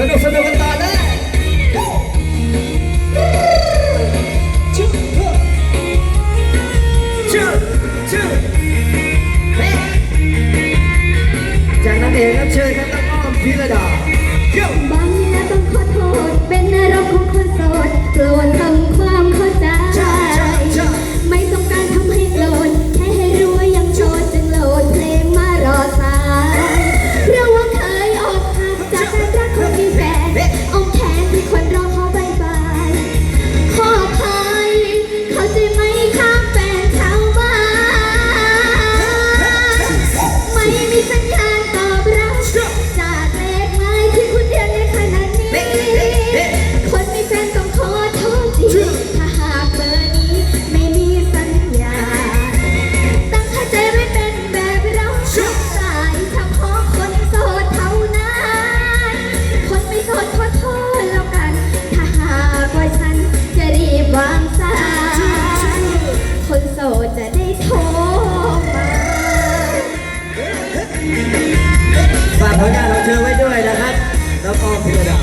สนุกสนุกกันต่อนะชื่อ ผลงานของเชิญไว้ด้วยนะครับแล้วก็พิมพิรดา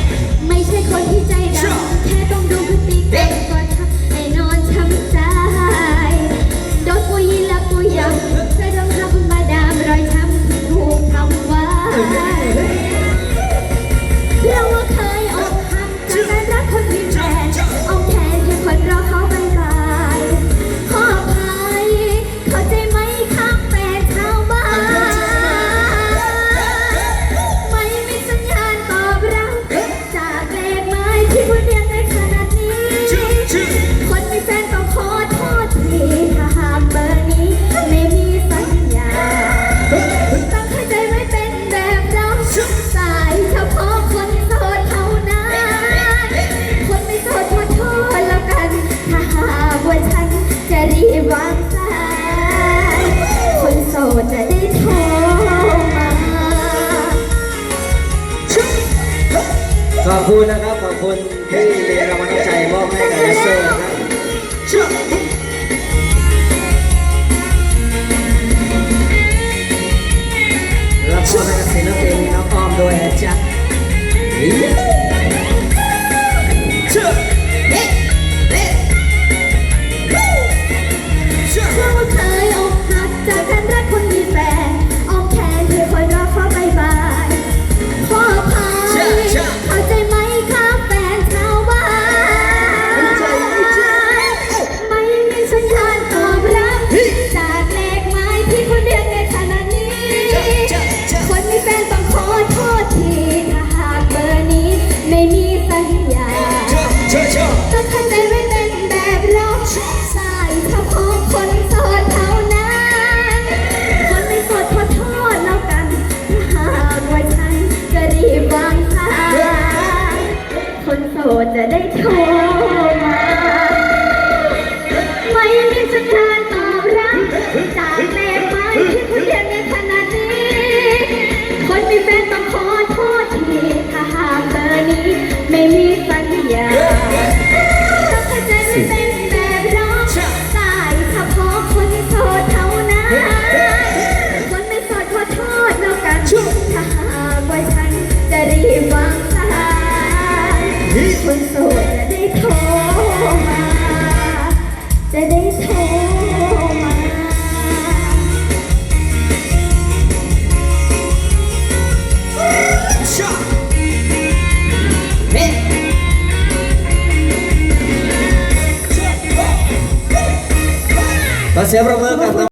นะครับ ขอบคุณที่เป็นรางวัลน้ำใจมอบให้กับเลเซอร์นะครับ my enemies Mas é problema,